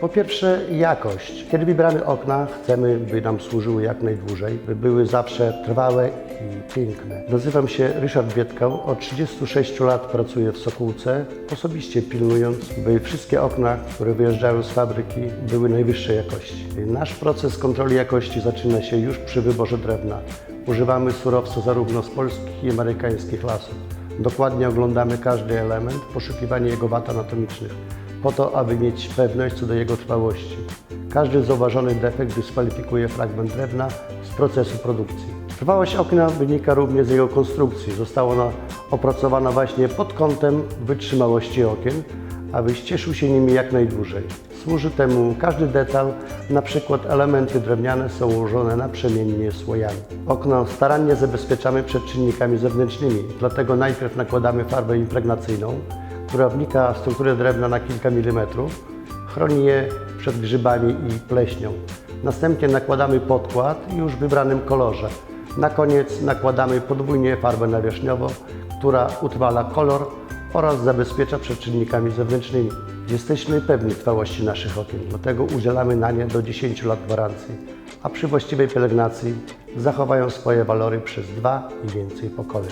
Po pierwsze jakość. Kiedy wybieramy okna, chcemy, by nam służyły jak najdłużej, by były zawsze trwałe i piękne. Nazywam się Ryszard Bietkał, od 36 lat pracuję w Sokółce, osobiście pilnując, by wszystkie okna, które wyjeżdżają z fabryki, były najwyższej jakości. Nasz proces kontroli jakości zaczyna się już przy wyborze drewna. Używamy surowca zarówno z polskich i amerykańskich lasów. Dokładnie oglądamy każdy element, poszukiwanie jego wat anatomicznych, po to, aby mieć pewność co do jego trwałości. Każdy zauważony defekt dyskwalifikuje fragment drewna z procesu produkcji. Trwałość okna wynika również z jego konstrukcji. Została ona opracowana właśnie pod kątem wytrzymałości okien, aby cieszył się nimi jak najdłużej. Służy temu każdy detal, na przykład elementy drewniane są ułożone naprzemiennie słojami. Okno starannie zabezpieczamy przed czynnikami zewnętrznymi, dlatego najpierw nakładamy farbę impregnacyjną, która wnika w strukturę drewna na kilka milimetrów, chroni je przed grzybami i pleśnią. Następnie nakładamy podkład już w wybranym kolorze. Na koniec nakładamy podwójnie farbę nawierzchniową, która utrwala kolor oraz zabezpiecza przed czynnikami zewnętrznymi. Jesteśmy pewni trwałości naszych okien, dlatego udzielamy na nie do 10 lat gwarancji, a przy właściwej pielęgnacji zachowają swoje walory przez dwa i więcej pokoleń.